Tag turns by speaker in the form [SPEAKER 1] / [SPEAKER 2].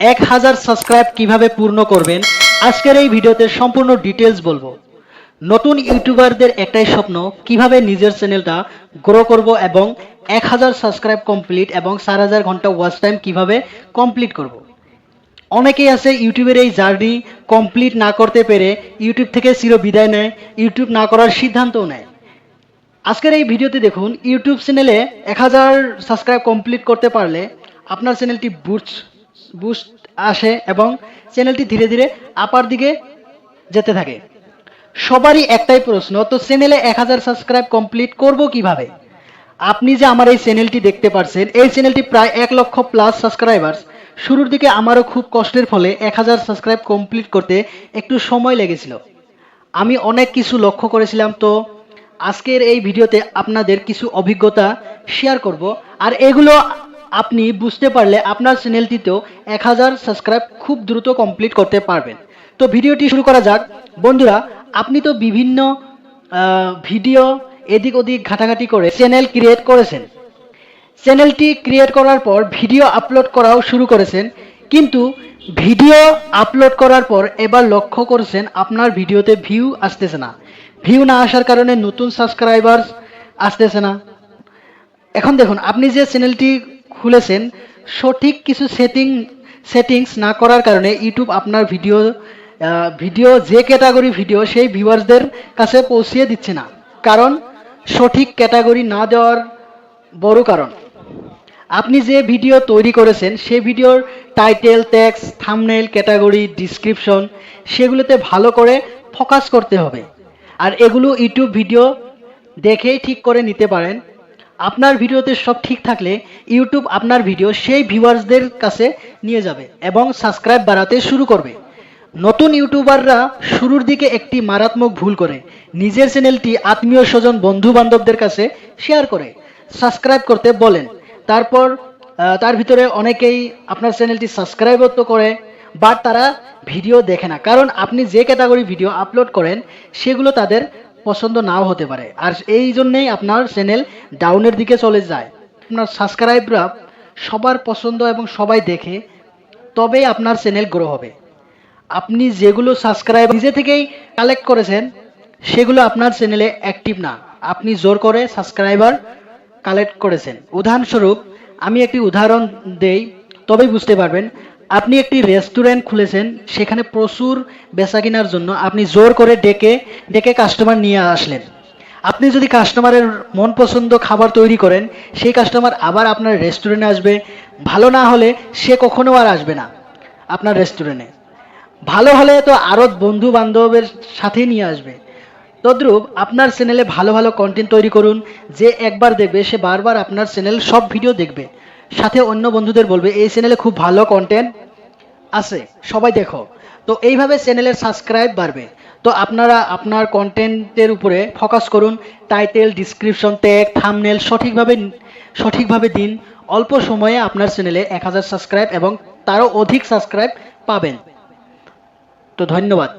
[SPEAKER 1] এক হাজার সাবস্ক্রাইব কীভাবে পূর্ণ করবেন, আজকের এই ভিডিওতে সম্পূর্ণ ডিটেলস বলব নতুন ইউটিউবারদের একটাই স্বপ্ন, কীভাবে নিজের চ্যানেলটা গ্রো করব এবং এক হাজার সাবস্ক্রাইব কমপ্লিট এবং চার হাজার ঘণ্টা ওয়াচ টাইম কীভাবে কমপ্লিট করব। অনেকেই আছে ইউটিউবের এই জার্নি কমপ্লিট না করতে পেরে ইউটিউব থেকে চির বিদায় নেয়, ইউটিউব না করার সিদ্ধান্তও নেয় আজকের এই ভিডিওতে দেখুন, ইউটিউব চ্যানেলে এক হাজার সাবস্ক্রাইব কমপ্লিট করতে পারলে আপনার চ্যানেলটি বুস্ট বুস্ট আসে এবং চ্যানেলটি ধীরে ধীরে আপার দিকে যেতে থাকে। সবারই একটাই প্রশ্ন, তো চ্যানেলে এক হাজার সাবস্ক্রাইব কমপ্লিট করব কীভাবে? আপনি যে আমার এই চ্যানেলটি দেখতে পারছেন, এই চ্যানেলটি প্রায় এক লক্ষ প্লাস সাবস্ক্রাইবার্স শুরুর দিকে আমারও খুব কষ্টের ফলে এক হাজার সাবস্ক্রাইব কমপ্লিট করতে একটু সময় লেগেছিল। আমি অনেক কিছু লক্ষ্য করেছিলাম, তো আজকের এই ভিডিওতে আপনাদের কিছু অভিজ্ঞতা শেয়ার করব। আর এগুলো আপনি বুঝতে পারলে আপনার চ্যানেলটিতেও এক হাজার সাবস্ক্রাইব খুব দ্রুত কমপ্লিট করতে পারবেন। তো ভিডিওটি শুরু করা যাক। বন্ধুরা, আপনি তো বিভিন্ন ভিডিও এদিক ওদিক ঘাটাঘাটি করে চ্যানেল ক্রিয়েট করেছেন। চ্যানেলটি ক্রিয়েট করার পর ভিডিও আপলোড করাও শুরু করেছেন। কিন্তু ভিডিও আপলোড করার পর এবার লক্ষ্য করেছেন আপনার ভিডিওতে ভিউ আসতেছে না। ভিউ না আসার কারণে নতুন সাবস্ক্রাইবার আসতেছে না। এখন দেখুন, আপনি যে চ্যানেলটি খুলেছেন, সঠিক কিছু সেটিং সেটিংস না করার কারণে ইউটিউব আপনার ভিডিও ভিডিও যে ক্যাটাগরি ভিডিও সেই ভিউয়ার্সদের কাছে পৌঁছিয়ে দিচ্ছে না। কারণ, সঠিক ক্যাটাগরি না দেওয়ার বড় কারণ। আপনি যে ভিডিও তৈরি করেছেন, সেই ভিডিওর title tags thumbnail category description সেগুলোতে ভালো করে ফোকাস করতে হবে। আর এগুলো ইউটিউব ভিডিও দেখেই ঠিক করে নিতে পারেন। আপনার ভিডিওতে সব ঠিক থাকলে ইউটিউব আপনার ভিডিও সেই ভিউয়ার্সদের কাছে নিয়ে যাবে এবং সাবস্ক্রাইব বাড়াতে শুরু করবে। নতুন ইউটিউবাররা শুরুর দিকে একটি মারাত্মক ভুল করে। নিজের চ্যানেলটি আত্মীয় স্বজন বন্ধু বান্ধবদের কাছে শেয়ার করে সাবস্ক্রাইব করতে বলেন। তারপর তার ভিতরে অনেকেই আপনার চ্যানেলটি সাবস্ক্রাইবও তো করে বাট তারা ভিডিও দেখে না। কারণ আপনি যে ক্যাটাগরি ভিডিও আপলোড করেন, সেগুলো তাদের পছন্দ নাও হতে পারে। আর এই জন্যেই আপনার চ্যানেল ডাউনের দিকে চলে যায়। আপনার সাবস্ক্রাইবরা সবার পছন্দ এবং সবাই দেখে, তবেই আপনার চ্যানেল গ্রো হবে। আপনি যেগুলো সাবস্ক্রাইব নিজে থেকেই কালেক্ট করেছেন, সেগুলো আপনার চ্যানেলে অ্যাক্টিভ না। আপনি জোর করে সাবস্ক্রাইবার কালেক্ট করেছেন। উদাহরণস্বরূপ, আমি একটি উদাহরণ দেই, তবেই বুঝতে পারবেন আপনি একটি রেস্টুরেন্ট খুলেছেন, সেখানে প্রচুর বেচা কেনার জন্য আপনি জোর করে ডেকে ডেকে কাস্টমার নিয়ে আসলেন। আপনি যদি কাস্টমারের মন পছন্দ খাবার তৈরি করেন, সেই কাস্টমার আবার আপনার রেস্টুরেন্টে আসবে। ভালো না হলে সে কখনো আর আসবে না আপনার রেস্টুরেন্টে ভালো হলে তো আরও বন্ধু বান্ধবের সাথে নিয়ে আসবে। তদ্রূপ আপনার চ্যানেলে ভালো ভালো কন্টেন্ট তৈরি করুন, যে একবার দেখবে সে বারবার আপনার চ্যানেল সব ভিডিও দেখবে। সাথে অন্য বন্ধুদের বলবে, এই চ্যানেলে খুব ভালো কন্টেন্ট আছে, সবাই দেখো। তো এইভাবে চ্যানেলের সাবস্ক্রাইব বাড়বে। তো আপনারা আপনার কন্টেন্টের উপরে ফোকাস করুন টাইটেল ডিসক্রিপশন ট্যাগ থামনেল সঠিকভাবে সঠিকভাবে দিন। অল্প সময়ে আপনার চ্যানেলে এক হাজার সাবস্ক্রাইব এবং তারও অধিক সাবস্ক্রাইব পাবেন। তো ধন্যবাদ।